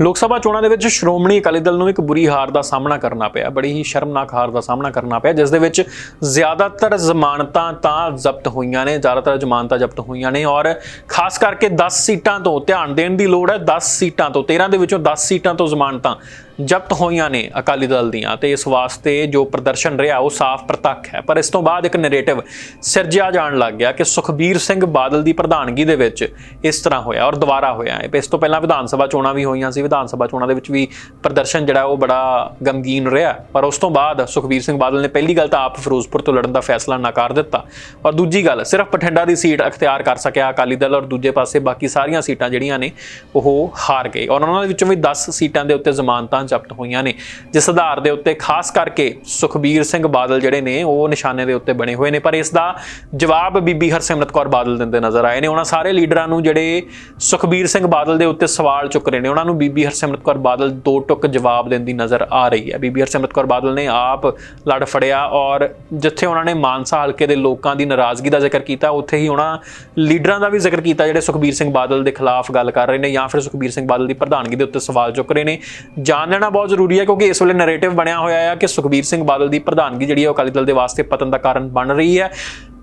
ਲੋਕ ਸਭਾ ਚੋਣਾਂ ਦੇ ਵਿੱਚ ਸ਼੍ਰੋਮਣੀ ਅਕਾਲੀ ਦਲ ਨੂੰ ਇੱਕ ਬੁਰੀ ਹਾਰ ਦਾ ਸਾਹਮਣਾ ਕਰਨਾ ਪਿਆ, ਬੜੀ ਹੀ ਸ਼ਰਮਨਾਕ ਹਾਰ ਦਾ ਸਾਹਮਣਾ ਕਰਨਾ ਪਿਆ, ਜਿਸ ਦੇ ਵਿੱਚ ਜ਼ਿਆਦਾਤਰ ਜ਼ਮਾਨਤਾਂ ਤਾਂ ਜ਼ਬਤ ਹੋਈਆਂ ਨੇ, ਜ਼ਿਆਦਾਤਰ ਜ਼ਮਾਨਤਾਂ ਜ਼ਬਤ ਹੋਈਆਂ ਨੇ ਔਰ ਖਾਸ ਕਰਕੇ 10 ਸੀਟਾਂ ਤੋਂ ਧਿਆਨ ਦੇਣ ਦੀ ਲੋੜ ਹੈ 10 ਸੀਟਾਂ ਤੋਂ 13 ਦੇ ਵਿੱਚੋਂ 10 ਸੀਟਾਂ ਤੋਂ ਜ਼ਮਾਨਤਾਂ ਜ਼ਬਤ ਹੋਈਆਂ ਨੇ ਅਕਾਲੀ ਦਲ ਦੀਆਂ ਤੇ ਇਸ ਵਾਸਤੇ ਜੋ ਪ੍ਰਦਰਸ਼ਨ ਰਿਹਾ ਉਹ ਸਾਫ਼ ਪ੍ਰਤੱਖ ਹੈ। ਪਰ ਇਸ ਤੋਂ ਬਾਅਦ ਇੱਕ ਨੈਰੇਟਿਵ ਸਿਰਜਿਆ ਜਾਣ ਲੱਗ ਗਿਆ ਕਿ ਸੁਖਬੀਰ ਸਿੰਘ ਬਾਦਲ ਦੀ ਪ੍ਰਧਾਨਗੀ ਦੇ ਵਿੱਚ ਇਸ ਤਰ੍ਹਾਂ ਹੋਇਆ ਔਰ ਦੁਬਾਰਾ ਹੋਇਆ ਹੈ। ਇਸ ਤੋਂ ਪਹਿਲਾਂ ਵਿਧਾਨ ਸਭਾ ਚੋਣਾਂ ਵੀ ਹੋਈਆਂ ਸੀ। ਵਿਧਾਨ ਸਭਾ ਚੋਣਾਂ ਦੇ ਵਿੱਚ ਵੀ ਪ੍ਰਦਰਸ਼ਨ ਜਿਹੜਾ ਉਹ ਬੜਾ ਗਮਗੀਨ ਰਿਹਾ। ਪਰ ਉਸ ਤੋਂ ਬਾਅਦ ਸੁਖਬੀਰ ਸਿੰਘ ਬਾਦਲ ਨੇ ਪਹਿਲੀ ਗੱਲ ਤਾਂ ਆਪ ਫਿਰੋਜ਼ਪੁਰ ਤੋਂ ਲੜਨ ਦਾ ਫੈਸਲਾ ਨਕਾਰ ਦਿੱਤਾ। ਔਰ ਦੂਜੀ ਗੱਲ, ਸਿਰਫ ਬਠਿੰਡਾ ਦੀ ਸੀਟ ਅਖਤਿਆਰ ਕਰ ਸਕਿਆ ਅਕਾਲੀ ਦਲ ਔਰ ਦੂਜੇ ਪਾਸੇ ਬਾਕੀ ਸਾਰੀਆਂ ਸੀਟਾਂ ਜਿਹੜੀਆਂ ਨੇ ਉਹ ਹਾਰ ਗਏ। ਔਰ ਉਹਨਾਂ ਦੇ ਵਿੱਚੋਂ ਵੀ 10 ਸੀਟਾਂ ਦੇ ਉੱਤੇ ਜ਼ਮਾਨਤਾਂ ਜ਼ਬਤ ਹੋਈਆਂ ਨੇ। ਜਿਸ ਆਧਾਰ ਦੇ ਉੱਤੇ ਖਾਸ ਕਰਕੇ ਸੁਖਬੀਰ ਸਿੰਘ ਬਾਦਲ ਜਿਹੜੇ ਨੇ, ਉਹ ਨਿਸ਼ਾਨੇ ਦੇ ਉੱਤੇ ਬਣੇ ਹੋਏ ਨੇ। ਪਰ ਇਸ ਦਾ ਜਵਾਬ ਬੀਬੀ ਹਰਸਿਮਰਤ ਕੌਰ ਬਾਦਲ ਦਿੰਦੇ ਨਜ਼ਰ ਆਏ ਨੇ। ਉਹਨਾਂ ਸਾਰੇ ਲੀਡਰਾਂ ਨੂੰ ਜਿਹੜੇ ਸੁਖਬੀਰ ਸਿੰਘ ਬਾਦਲ ਦੇ ਉੱਤੇ ਸਵਾਲ ਚੁੱਕ ਰਹੇ ਨੇ। ਉਹਨਾਂ ਨੂੰ ਬੀਬੀ ਹਰਸਿਮਰਤ ਕੌਰ ਬਾਦਲ ਦੋ ਟੁਕ ਜਵਾਬ ਦਿੰਦੀ ਨਜ਼ਰ ਆ ਰਹੀ ਹੈ। ਬੀਬੀ ਹਰਸਿਮਰਤ ਕੌਰ ਬਾਦਲ ਨੇ ਆਪ ਲੜ ਫੜਿਆ ਔਰ ਜਿੱਥੇ ਉਹਨਾਂ ਨੇ ਮਾਨਸਾ ਹਲਕੇ ਦੇ ਲੋਕਾਂ ਦੀ ਨਾਰਾਜ਼ਗੀ ਦਾ ਜ਼ਿਕਰ ਕੀਤਾ, ਉੱਥੇ ਹੀ ਉਹਨਾਂ ਲੀਡਰਾਂ ਦਾ ਵੀ ਜ਼ਿਕਰ ਕੀਤਾ, ਜਿਹੜੇ ਸੁਖਬੀਰ ਸਿੰਘ ਬਾਦਲ ਦੇ ਖਿਲਾਫ ਗੱਲ ਕਰ ਰਹੇ ਨੇ ਜਾਂ ਫਿਰ ਸੁਖਬੀਰ ਸਿੰਘ ਬਾਦਲ ਦੀ ਪ੍ਰਧਾਨਗੀ ਦੇ ਉੱਤੇ ਸਵਾਲ ਚੁੱਕ ਰਹੇ ਨੇ। ਜਾਣ ਲੈਣਾ ਬਹੁਤ ਜ਼ਰੂਰੀ ਹੈ ਕਿਉਂਕਿ ਇਸ ਵੇਲੇ ਨੈਰੇਟਿਵ ਬਣਿਆ ਹੋਇਆ ਹੈ ਕਿ ਸੁਖਬੀਰ ਸਿੰਘ ਬਾਦਲ ਦੀ ਪ੍ਰਧਾਨਗੀ ਜਿਹੜੀ ਹੈ ਅਕਾਲੀ ਦਲ ਦੇ ਵਾਸਤੇ ਪਤਨ ਦਾ ਕਾਰਨ ਬਣ ਰਹੀ ਹੈ।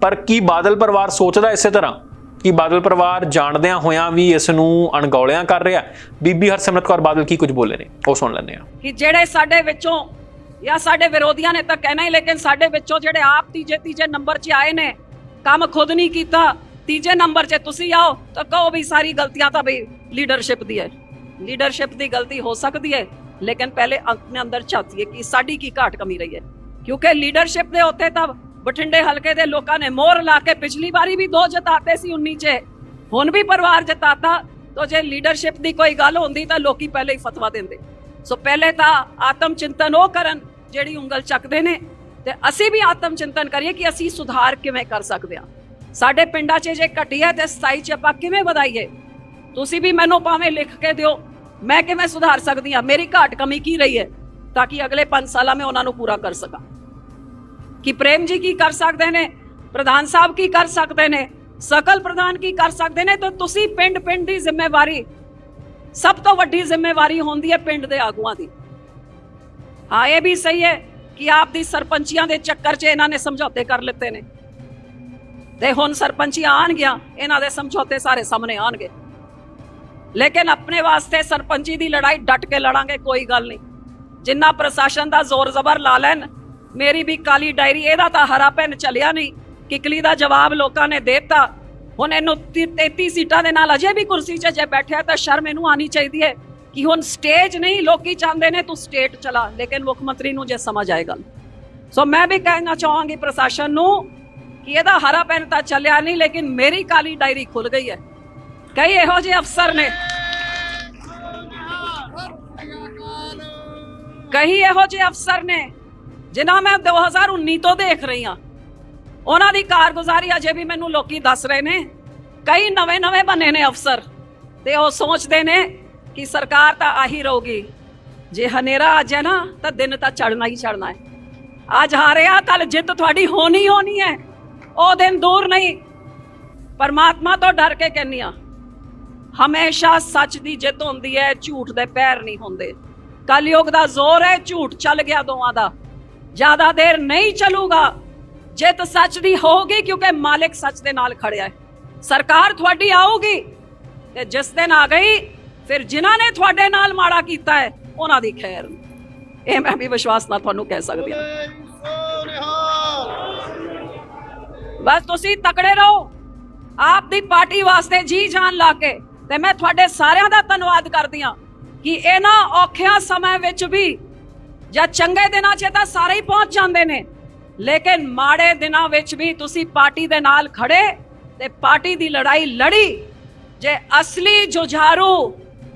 ਪਰ ਕੀ ਬਾਦਲ ਪਰਿਵਾਰ ਸੋਚਦਾ ਇਸੇ ਤਰ੍ਹਾਂ? ਕਿ ਬਾਦਲ ਪਰਿਵਾਰ ਜਾਣਦਿਆਂ ਹੋਇਆਂ ਵੀ ਇਸ ਨੂੰ ਅਣਗੌਲਿਆਂ ਕਰ ਰਿਹਾ ਬੀਬੀ ਹਰਸਿਮਰਤ ਕੌਰ ਬਾਦਲ ਕੀ ਕੁਝ ਬੋਲੇ ਨੇ? ਉਹ ਸੁਣ ਲੈਂਦੇ ਹਾਂ। ਕਿ ਜਿਹੜੇ ਸਾਡੇ ਵਿੱਚੋਂ ਜਾਂ ਸਾਡੇ ਵਿਰੋਧੀਆਂ ਨੇ ਤਾਂ ਕਹਿਣਾ ਹੀ, ਲੇਕਿਨ ਸਾਡੇ ਵਿੱਚੋਂ ਜਿਹੜੇ ਆਪ ਤੀਜੇ ਤੀਜੇ ਨੰਬਰ 'ਚ ਆਏ ਨੇ, ਕੰਮ ਖੁਦ ਨਹੀਂ ਕੀਤਾ। ਤੀਜੇ ਨੰਬਰ 'ਚ ਤੁਸੀਂ ਆਓ ਤਾਂ ਕਹੋ ਵੀ ਸਾਰੀ ਗਲਤੀਆਂ ਤਾਂ ਬਈ ਲੀਡਰਸ਼ਿਪ ਦੀ ਹੈ। ਲੀਡਰਸ਼ਿਪ ਦੀ ਗਲਤੀ ਹੋ ਸਕਦੀ ਹੈ। ਲੇਕਿਨ ਪਹਿਲੇ ਆਪਣੇ ਅੰਦਰ ਝਾਤੀਏ ਕਿ ਸਾਡੀ ਕੀ ਘਾਟ ਕਮੀ ਰਹੀ ਹੈ। ਕਿਉਂਕਿ ਲੀਡਰਸ਼ਿਪ ਦੇ ਉੱਤੇ ਤਾਂ ਬਠਿੰਡੇ ਹਲਕੇ ਦੇ ਲੋਕਾਂ ਨੇ ਮੋਹਰ ਲਾ ਕੇ ਪਿਛਲੀ ਵਾਰੀ ਵੀ ਦੋ ਜਿਤਾਤੇ ਸੀ 19 ਚ। ਹੁਣ ਵੀ ਪਰਿਵਾਰ ਜਿਤਾਤਾ, ਤਾਂ ਜੇ ਲੀਡਰਸ਼ਿਪ ਦੀ ਕੋਈ ਗੱਲ ਹੁੰਦੀ ਤਾਂ ਲੋਕੀ ਪਹਿਲੇ ਹੀ ਫਤਵਾ ਦਿੰਦੇ। ਸੋ ਪਹਿਲੇ ਤਾਂ ਆਤਮ ਚਿੰਤਨ ਉਹ ਕਰਨ ਜਿਹੜੀ ਉਂਗਲ ਚੱਕਦੇ ਨੇ ਤੇ ਅਸੀਂ ਵੀ ਆਤਮ ਚਿੰਤਨ ਕਰੀਏ ਕਿ ਅਸੀਂ ਸੁਧਾਰ ਕਿਵੇਂ ਕਰ ਸਕਦੇ ਹਾਂ। ਸਾਡੇ ਪਿੰਡਾਂ 'ਚ ਜੇ ਘਟੀ ਹੈ ਤੇ 27 ਚ ਆਪਾਂ ਕਿਵੇਂ ਵਧਾਈਏ? ਤੁਸੀਂ ਵੀ ਮੈਨੂੰ ਭਾਵੇਂ ਲਿਖ ਕੇ ਦਿਓ। ਮੈਂ ਕਿਵੇਂ ਸੁਧਾਰ ਸਕਦੀ ਹਾਂ? ਮੇਰੀ ਘਾਟ ਕਮੀ ਕੀ ਰਹੀ ਹੈ ਤਾਂ ਕਿ ਅਗਲੇ 5 ਸਾਲਾਂ ਮੈਂ ਉਹਨਾਂ ਨੂੰ ਪੂਰਾ ਕਰ ਸਕਾਂ? ਕਿ ਪ੍ਰੇਮ ਜੀ ਕੀ ਕਰ ਸਕਦੇ ਨੇ? ਪ੍ਰਧਾਨ ਸਾਹਿਬ ਕੀ ਕਰ ਸਕਦੇ ਨੇ? ਸਕਲ ਪ੍ਰਧਾਨ ਕੀ ਕਰ ਸਕਦੇ ਨੇ? ਤਾਂ ਤੁਸੀਂ ਪਿੰਡ ਪਿੰਡ ਦੀ ਜ਼ਿੰਮੇਵਾਰੀ, ਸਭ ਤੋਂ ਵੱਡੀ ਜ਼ਿੰਮੇਵਾਰੀ ਹੁੰਦੀ ਹੈ ਪਿੰਡ ਦੇ ਆਗੂਆਂ ਦੀ। ਹਾਂ, ਇਹ ਵੀ ਸਹੀ ਹੈ ਕਿ ਆਪ ਦੀ ਸਰਪੰਚੀਆਂ ਦੇ ਚੱਕਰ 'ਚ ਇਹਨਾਂ ਨੇ ਸਮਝੌਤੇ ਕਰ ਲਿੱਤੇ ਨੇ। ਤੇ ਹੁਣ ਸਰਪੰਚੀਆਂ ਆਣਗੀਆਂ ਇਹਨਾਂ ਦੇ ਸਮਝੌਤੇ ਸਾਰੇ ਸਾਹਮਣੇ ਆਣਗੇ ਲੇਕਿਨ ਆਪਣੇ ਵਾਸਤੇ ਸਰਪੰਚੀ ਦੀ ਲੜਾਈ ਡਟ ਕੇ ਲੜਾਂਗੇ, ਕੋਈ ਗੱਲ ਨਹੀਂ। ਜਿੰਨਾ ਪ੍ਰਸ਼ਾਸਨ ਦਾ ਜ਼ੋਰ ਜ਼ਬਰ ਲਾ ਲੈਣ, ਮੇਰੀ ਵੀ ਕਾਲੀ ਡਾਇਰੀ, ਇਹਦਾ ਤਾਂ ਹਰਾ ਪੈਨ ਚੱਲਿਆ ਨਹੀਂ। ਕਿਕਲੀ ਦਾ ਜਵਾਬ ਲੋਕਾਂ ਨੇ ਦੇਤਾ। ਹੁਣ ਇਹਨੂੰ 33 ਸੀਟਾਂ ਦੇ ਨਾਲ ਅਜੇ ਵੀ ਕੁਰਸੀ 'ਚ ਜੇ ਬੈਠਿਆ ਤਾਂ ਸ਼ਰਮ ਇਹਨੂੰ ਆਣੀ ਚਾਹੀਦੀ ਹੈ ਕਿ ਹੁਣ ਸਟੇਜ ਨਹੀਂ, ਲੋਕੀ ਚਾਹੁੰਦੇ ਨੇ ਤੂੰ ਸਟੇਟ ਚਲਾ। ਲੇਕਿਨ ਮੁੱਖ ਮੰਤਰੀ ਨੂੰ ਜੇ ਸਮਝ ਆਏਗਾ ਸੋ ਮੈਂ ਵੀ ਕਹਿਣਾ ਚਾਹਾਂਗੀ ਪ੍ਰਸ਼ਾਸਨ ਨੂੰ ਕਿ ਇਹਦਾ ਹਰਾ ਪੈਨ ਤਾਂ ਚੱਲਿਆ ਨਹੀਂ, ਲੇਕਿਨ ਮੇਰੀ ਕਾਲੀ ਡਾਇਰੀ ਖੁੱਲ ਗਈ ਹੈ। ਕਈ ਇਹੋ ਜਿਹੇ ਅਫਸਰ ਨੇ। ਕਈ ਇਹੋ ਜਿਹੇ ਅਫਸਰ ਨੇ, ਜਿਨ੍ਹਾਂ ਮੈਂ 2019 ਤੋਂ ਦੇਖ ਰਹੀ ਹਾਂ। ਉਹਨਾਂ ਦੀ ਕਾਰਗੁਜ਼ਾਰੀ ਅਜੇ ਵੀ ਮੈਨੂੰ ਲੋਕੀ ਦੱਸ ਰਹੇ ਨੇ। ਕਈ ਨਵੇਂ-ਨਵੇਂ ਬਣੇ ਨੇ ਅਫਸਰ, ਤੇ ਉਹ ਸੋਚਦੇ ਨੇ ਕਿ ਸਰਕਾਰ ਤਾਂ ਆਹੀ ਰਹੂਗੀ। ਜੇ ਹਨੇਰਾ ਆ ਜਾਏ ਨਾ, ਤਾਂ ਦਿਨ ਤਾਂ ਚੜਨਾ ਹੀ ਚੜਨਾ ਹੈ। ਅੱਜ ਹਾਰਿਆ ਕੱਲ ਜਿੱਤ ਤੁਹਾਡੀ ਹੋਣੀ ਹੋਣੀ ਹੈ। ਉਹ ਦਿਨ ਦੂਰ ਨਹੀਂ। ਪਰਮਾਤਮਾ ਤੋਂ ਡਰ ਕੇ ਕਹਿੰਨੀ ਆ ਹਮੇਸ਼ਾ ਸੱਚ ਦੀ ਜਿੱਤ ਹੁੰਦੀ ਹੈ, ਝੂਠ ਦੇ ਪੈਰ ਨਹੀਂ ਹੁੰਦੇ। ਕਲਯੁਗ ਦਾ ਜ਼ੋਰ ਹੈ, ਝੂਠ ਚੱਲ ਗਿਆ ਦੋਵਾਂ ਦਾ। ਜ਼ਿਆਦਾ ਦੇਰ ਨਹੀਂ ਚੱਲੂਗਾ। ਜਿੱਤ ਸੱਚ ਦੀ ਹੋਊਗੀ, ਕਿਉਂਕਿ ਮਾਲਿਕ ਸੱਚ ਦੇ ਨਾਲ ਖੜਿਆ ਹੈ। ਸਰਕਾਰ ਤੁਹਾਡੀ ਆਊਗੀ ਤੇ ਜਿਸ ਦਿਨ ਆ ਗਈ, ਫਿਰ ਜਿਨ੍ਹਾਂ ਨੇ ਤੁਹਾਡੇ ਨਾਲ ਮਾੜਾ ਕੀਤਾ ਹੈ, ਉਹਨਾਂ ਦੀ ਖੈਰ। ਇਹ ਮੈਂ ਵੀ ਵਿਸ਼ਵਾਸ ਨਾਲ ਤੁਹਾਨੂੰ ਕਹਿ ਸਕਦੀ ਹਾਂ। ਬਸ ਤੁਸੀਂ ਤਕੜੇ ਰਹੋ। ਆਪ ਦੀ ਪਾਰਟੀ ਵਾਸਤੇ ਜੀ ਜਾਨ ਲਾ ਕੇ। ਤੇ ਮੈਂ ਤੁਹਾਡੇ ਸਾਰਿਆਂ ਦਾ ਧੰਨਵਾਦ ਕਰਦੀ ਹਾਂ ਕਿ ਇਹਨਾਂ ਔਖਿਆਂ ਸਮੇਂ ਵਿੱਚ ਵੀ ਜਾਂ ਚੰਗੇ ਦਿਨਾਂ 'ਚ ਤਾਂ ਸਾਰੇ ਹੀ ਪਹੁੰਚ ਜਾਂਦੇ ਨੇ ਲੇਕਿਨ ਮਾੜੇ ਦਿਨਾਂ ਵਿੱਚ ਵੀ ਤੁਸੀਂ ਪਾਰਟੀ ਦੇ ਨਾਲ ਖੜੇ ਤੇ ਪਾਰਟੀ ਦੀ ਲੜਾਈ ਲੜੀ। ਜੇ ਅਸਲੀ ਜੁਝਾਰੂ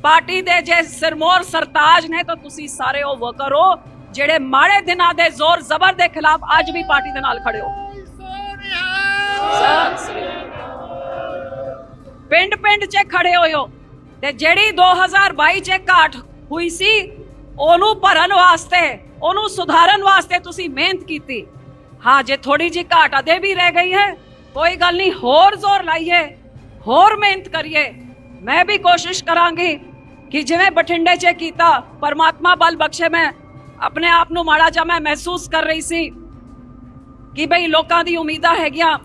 ਪਾਰਟੀ ਦੇ ਜੇ ਸਿਰਮੌਰ ਸਰਤਾਜ ਨੇ ਤਾਂ ਤੁਸੀਂ ਸਾਰੇ ਉਹ ਵਰਕਰ ਹੋ ਜਿਹੜੇ ਮਾੜੇ ਦਿਨਾਂ ਦੇ ਜ਼ੋਰ ਜ਼ਬਰ ਦੇ ਖਿਲਾਫ ਅੱਜ ਵੀ ਪਾਰਟੀ ਦੇ ਨਾਲ ਖੜੇ ਹੋ। ਪਿੰਡ 'ਚ ਖੜੇ ਹੋਏ ਤੇ ਜਿਹੜੀ 2022 'ਚ ਘਾਟ ਹੋਈ ਸੀ, ਉਹਨੂੰ ਭਰਨ ਵਾਸਤੇ, ਉਹਨੂੰ ਸੁਧਾਰਨ ਵਾਸਤੇ ਤੁਸੀਂ ਮਿਹਨਤ ਕੀਤੀ। ਹਾਂ, ਜੇ ਥੋੜੀ ਜੀ ਘਾਟ ਅਦੇ ਵੀ ਰਹਿ ਗਈ ਹੈ, ਕੋਈ ਗੱਲ ਨਹੀਂ, ਹੋਰ ਜ਼ੋਰ ਲਾਈਏ, ਹੋਰ ਮਿਹਨਤ ਕਰੀਏ। ਮੈਂ ਵੀ ਕੋਸ਼ਿਸ਼ ਕਰਾਂਗੀ ਕਿ ਜਿਵੇਂ ਬਠਿੰਡੇ 'ਚ ਕੀਤਾ, ਪਰਮਾਤਮਾ ਬਲ ਬਖਸ਼ੇ ਮੈਂ, ਆਪਣੇ ਆਪ ਨੂੰ ਮਾੜਾ ਜਿਹਾ ਮੈਂ ਮਹਿਸੂਸ ਕਰ ਰਹੀ ਸੀ ਕਿ ਬਈ ਲੋਕਾਂ ਦੀ ਉਮੀਦਾਂ ਹੈਗੀਆਂ,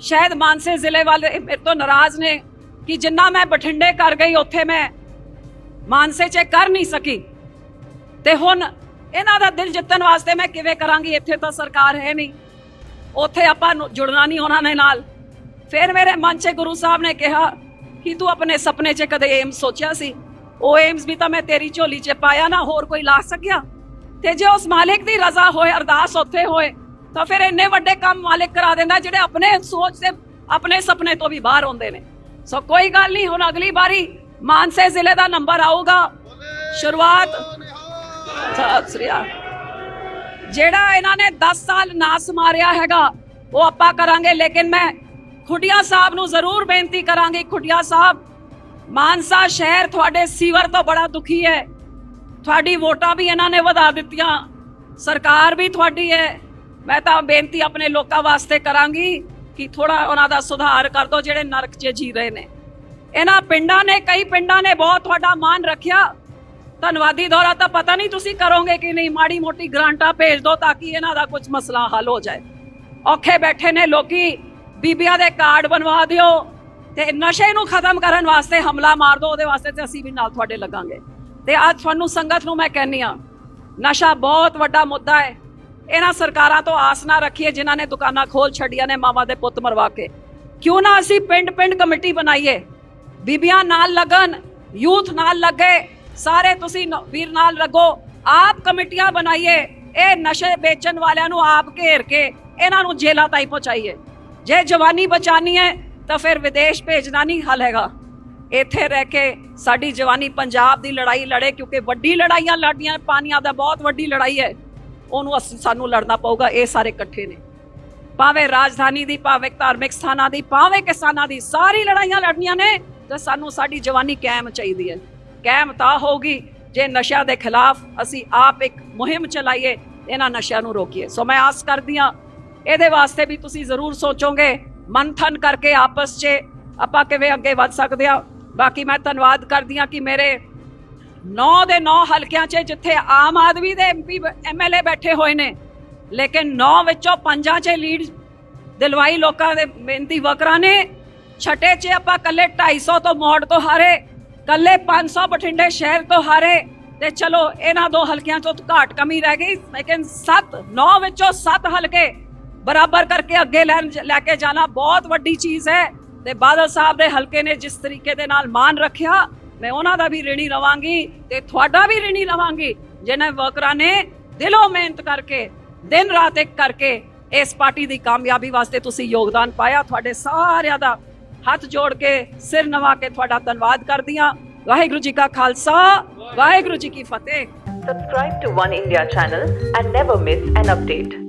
ਸ਼ਾਇਦ ਮਾਨਸੇ ਜ਼ਿਲ੍ਹੇ ਵਾਲੇ ਮੇਰੇ ਤੋਂ ਨਾਰਾਜ਼ ਨੇ। ਕਿ ਜਿੰਨਾ ਮੈਂ ਬਠਿੰਡੇ ਕਰ ਗਈ, ਉੱਥੇ ਮੈਂ ਮਾਨਸੇ 'ਚ ਕਰ ਨਹੀਂ ਸਕੀ। ਤੇ ਹੁਣ ਇਹਨਾਂ ਦਾ ਦਿਲ ਜਿੱਤਣ ਵਾਸਤੇ ਮੈਂ ਕਿਵੇਂ ਕਰਾਂਗੀ? ਇੱਥੇ ਤਾਂ ਸਰਕਾਰ ਹੈ ਨਹੀਂ। ਉੱਥੇ ਆਪਾਂ ਜੁੜਨਾ ਨਹੀਂ ਉਹਨਾਂ ਨੇ ਨਾਲ। ਫਿਰ ਮੇਰੇ ਮਨ 'ਚ ਗੁਰੂ ਸਾਹਿਬ ਨੇ ਕਿਹਾ ਕਿ ਤੂੰ ਆਪਣੇ ਸੁਪਨੇ 'ਚ ਕਦੇ ਏਮਸ ਸੋਚਿਆ ਸੀ? ਉਹ ਏਮਸ ਵੀ ਤਾਂ ਮੈਂ ਤੇਰੀ ਝੋਲੀ 'ਚ ਪਾਇਆ ਨਾ, ਹੋਰ ਕੋਈ ਲਾ ਸਕਿਆ? ਤੇ ਜੇ ਉਸ ਮਾਲਿਕ ਦੀ ਰਜ਼ਾ ਹੋਏ, ਅਰਦਾਸ ਉੱਥੇ ਹੋਏ, ਤਾਂ ਫਿਰ ਇੰਨੇ ਵੱਡੇ ਕੰਮ ਮਾਲਿਕ ਕਰਾ ਦਿੰਦਾ ਜਿਹੜੇ ਆਪਣੇ ਸੋਚ ਤੇ, ਆਪਣੇ ਸੁਪਨੇ ਤੋਂ ਵੀ ਬਾਹਰ ਹੁੰਦੇ ਨੇ। ਸੋ ਕੋਈ ਗੱਲ ਨਹੀਂ, ਹੁਣ ਅਗਲੀ ਵਾਰੀ ਮਾਨਸੇ ਜ਼ਿਲ੍ਹੇ ਦਾ ਨੰਬਰ ਆਊਗਾ। ਸ਼ੁਰੂਆਤ ਸਤਿ ਸ੍ਰੀ ਅਕਾਲ। ਜਿਹੜਾ ਇਹਨਾਂ ਨੇ 10 ਸਾਲ ਨਾਸ ਮਾਰਿਆ ਹੈਗਾ, ਉਹ ਆਪਾਂ ਕਰਾਂਗੇ, ਲੇਕਿਨ ਮੈਂ ਖੁੱਡੀਆਂ ਸਾਹਿਬ ਨੂੰ ਜ਼ਰੂਰ ਬੇਨਤੀ ਕਰਾਂਗੀ, ਖੁੱਡੀਆਂ ਸਾਹਿਬ, ਮਾਨਸਾ ਸ਼ਹਿਰ ਤੁਹਾਡੇ ਸੀਵਰ ਤੋਂ ਬੜਾ ਦੁਖੀ ਹੈ। ਤੁਹਾਡੀ ਵੋਟਾਂ ਵੀ ਇਹਨਾਂ ਨੇ ਵਧਾ ਦਿੱਤੀਆਂ, ਸਰਕਾਰ ਵੀ ਤੁਹਾਡੀ ਹੈ। ਮੈਂ ਤਾਂ ਬੇਨਤੀ ਆਪਣੇ ਲੋਕਾਂ ਵਾਸਤੇ ਕਰਾਂਗੀ। ਕਿ ਥੋੜਾ ਉਹਨਾਂ ਦਾ ਸੁਧਾਰ ਕਰ ਦਿਓ ਜਿਹੜੇ ਨਰਕ 'ਚ ਜੀ ਰਹੇ ਨੇ। ਇਹਨਾਂ ਪਿੰਡਾਂ ਨੇ, ਕਈ ਪਿੰਡਾਂ ਨੇ ਬਹੁਤ ਤੁਹਾਡਾ ਮਾਨ ਰੱਖਿਆ। ਧੰਨਵਾਦੀ ਦੌਰਾ ਤਾਂ ਪਤਾ ਨਹੀਂ ਤੁਸੀਂ ਕਰੋਗੇ ਕਿ ਨਹੀਂ। ਮਾੜੀ ਮੋਟੀ ਗ੍ਰਾਂਟਾਂ ਭੇਜ ਦਿਓ ਤਾਂ ਕਿ ਇਹਨਾਂ ਦਾ ਕੁਝ ਮਸਲਾ ਹੱਲ ਹੋ ਜਾਏ। ਔਖੇ ਬੈਠੇ ਨੇ ਲੋਕੀ। ਬੀਬੀਆਂ ਦੇ ਕਾਰਡ ਬਣਵਾ ਦਿਓ ਤੇ ਨਸ਼ੇ ਨੂੰ ਖਤਮ ਕਰਨ ਵਾਸਤੇ ਹਮਲਾ ਮਾਰ ਦਿਓ। ਉਹਦੇ ਵਾਸਤੇ ਤੇ ਅਸੀਂ ਵੀ ਨਾਲ ਤੁਹਾਡੇ ਲੱਗਾਂਗੇ। ਤੇ ਅੱਜ ਤੁਹਾਨੂੰ ਸੰਗਤ ਨੂੰ ਮੈਂ ਕਹਿੰਨੀ ਆ ਨਸ਼ਾ ਬਹੁਤ ਵੱਡਾ ਮੁੱਦਾ ਹੈ। ਇਹਨਾਂ ਸਰਕਾਰਾਂ ਤੋਂ ਆਸ ਨਾ ਰੱਖੀਏ, ਜਿਨ੍ਹਾਂ ਨੇ ਦੁਕਾਨਾਂ ਖੋਲ ਛੱਡੀਆਂ ਨੇ ਮਾਵਾਂ ਦੇ ਪੁੱਤ ਮਰਵਾ ਕੇ। ਕਿਉਂ ਨਾ ਅਸੀਂ ਪਿੰਡ ਪਿੰਡ ਕਮੇਟੀ ਬਣਾਈਏ? ਬੀਬੀਆਂ ਨਾਲ ਲੱਗਣ, ਯੂਥ ਨਾਲ ਲੱਗੇ, ਸਾਰੇ ਤੁਸੀਂ ਵੀਰ ਨਾਲ ਲੱਗੋ, ਆਪ ਕਮੇਟੀਆਂ ਬਣਾਈਏ, ਇਹ ਨਸ਼ੇ ਵੇਚਣ ਵਾਲਿਆਂ ਨੂੰ ਆਪ ਘੇਰ ਕੇ ਇਹਨਾਂ ਨੂੰ ਜੇਲਾਂ ਤਾਈ ਪਹੁੰਚਾਈਏ। ਜੇ ਜਵਾਨੀ ਬਚਾਨੀ ਹੈ, ਤਾਂ ਫਿਰ ਵਿਦੇਸ਼ ਭੇਜਣਾ ਨਹੀਂ ਹੱਲ ਹੈਗਾ। ਇੱਥੇ ਰਹਿ ਕੇ ਸਾਡੀ ਜਵਾਨੀ ਪੰਜਾਬ ਦੀ ਲੜਾਈ ਲੜੇ, ਕਿਉਂਕਿ ਵੱਡੀ ਲੜਾਈਆਂ ਲੜਦੀਆਂ, ਪਾਣੀਆਂ ਦਾ ਬਹੁਤ ਵੱਡੀ ਲੜਾਈ ਹੈ। ਉਹਨੂੰ ਅਸੀਂ, ਸਾਨੂੰ ਲੜਨਾ ਪਊਗਾ, ਇਹ ਸਾਰੇ ਇਕੱਠੇ ਨੇ। ਭਾਵੇਂ ਰਾਜਧਾਨੀ ਦੀ, ਭਾਵੇਂ ਧਾਰਮਿਕ ਸਥਾਨਾਂ ਦੀ, ਭਾਵੇਂ ਕਿਸਾਨਾਂ ਦੀ, ਸਾਰੀ ਲੜਾਈਆਂ ਲੜਨੀਆਂ ਨੇ ਤੇ ਸਾਨੂੰ ਸਾਡੀ ਜਵਾਨੀ ਕਾਇਮ ਚਾਹੀਦੀ ਹੈ। ਕਾਇਮ ਤਾਂ ਹੋਊਗੀ, ਜੇ ਨਸ਼ਿਆਂ ਦੇ ਖਿਲਾਫ ਅਸੀਂ ਆਪ ਇੱਕ ਮੁਹਿੰਮ ਚਲਾਈਏ, ਇਹਨਾਂ ਨਸ਼ਿਆਂ ਨੂੰ ਰੋਕੀਏ। ਸੋ ਮੈਂ ਆਸ ਕਰਦੀ ਹਾਂ, ਇਹਦੇ ਵਾਸਤੇ ਵੀ ਤੁਸੀਂ ਜ਼ਰੂਰ ਸੋਚੋਗੇ, ਮੰਥਨ ਕਰਕੇ ਆਪਸ 'ਚ ਆਪਾਂ ਕਿਵੇਂ ਅੱਗੇ ਵੱਧ ਸਕਦੇ ਹਾਂ। ਬਾਕੀ ਮੈਂ ਧੰਨਵਾਦ ਕਰਦੀ ਹਾਂ ਕਿ ਮੇਰੇ 9 ਦੇ 9 ਹਲਕਿਆਂ 'ਚ ਜਿੱਥੇ ਆਮ ਆਦਮੀ ਦੇ ਐਮਪੀ ਐਮਐਲਏ ਬੈਠੇ ਹੋਏ ਨੇ, ਲੇਕਿਨ 9 ਵਿੱਚੋਂ ਪੰਜਾਂ 'ਚ ਲੀਡ ਦਿਲਵਾਈ ਲੋਕਾਂ ਦੇ ਬੇਨਤੀ ਵਰਕਰਾਂ ਨੇ। ਛਟੇ 'ਚ ਆਪਾਂ ਕੱਲੇ 250 ਤੋਂ ਮੋੜ ਤੋਂ ਹਾਰੇ ਕੱਲੇ 500 ਬਠਿੰਡੇ ਸ਼ਹਿਰ ਤੋਂ ਹਾਰੇ। ਤੇ ਚਲੋ, ਇਹਨਾਂ ਦੋ ਹਲਕਿਆਂ 'ਚੋਂ ਘਾਟ ਕਮੀ ਰਹਿ ਗਈ, ਲੇਕਿਨ 7 9 ਵਿੱਚੋਂ 7 ਹਲਕੇ ਬਰਾਬਰ ਕਰਕੇ ਅੱਗੇ ਲੈਣ ਲੈ ਕੇ ਜਾਣਾ ਬਹੁਤ ਵੱਡੀ ਚੀਜ਼ ਹੈ। ਤੇ ਬਾਦਲ ਸਾਹਿਬ ਦੇ ਹਲਕੇ ਨੇ ਜਿਸ ਤਰੀਕੇ ਦੇ ਨਾਲ ਮਾਨ ਰੱਖਿਆ ਮੈਂ ਉਹਨਾਂ ਦਾ ਵੀ ਰਿਣੀ ਰਵਾਂਗੀ ਤੇ ਤੁਹਾਡਾ ਵੀ ਰਿਣੀ ਰਵਾਂਗੀ। ਜਿਹਨੇ ਵਰਕਰਾਂ ਨੇ ਦਿਲੋਂ ਮਿਹਨਤ ਕਰਕੇ, ਦਿਨ ਰਾਤ ਇੱਕ ਕਰਕੇ ਇਸ ਪਾਰਟੀ ਦੀ ਕਾਮਯਾਬੀ ਵਾਸਤੇ ਤੁਸੀਂ ਯੋਗਦਾਨ ਪਾਇਆ, ਤੁਹਾਡੇ ਸਾਰਿਆਂ ਦਾ ਹੱਥ ਜੋੜ ਕੇ, ਸਿਰ ਨਵਾ ਕੇ ਤੁਹਾਡਾ ਧੰਨਵਾਦ ਕਰਦੀ ਹਾਂ। ਵਾਹਿਗੁਰੂ ਜੀ ਕਾ ਖਾਲਸਾ, ਵਾਹਿਗੁਰੂ ਜੀ ਕੀ ਫਤਿਹ। Subscribe to One India channel and never miss an update.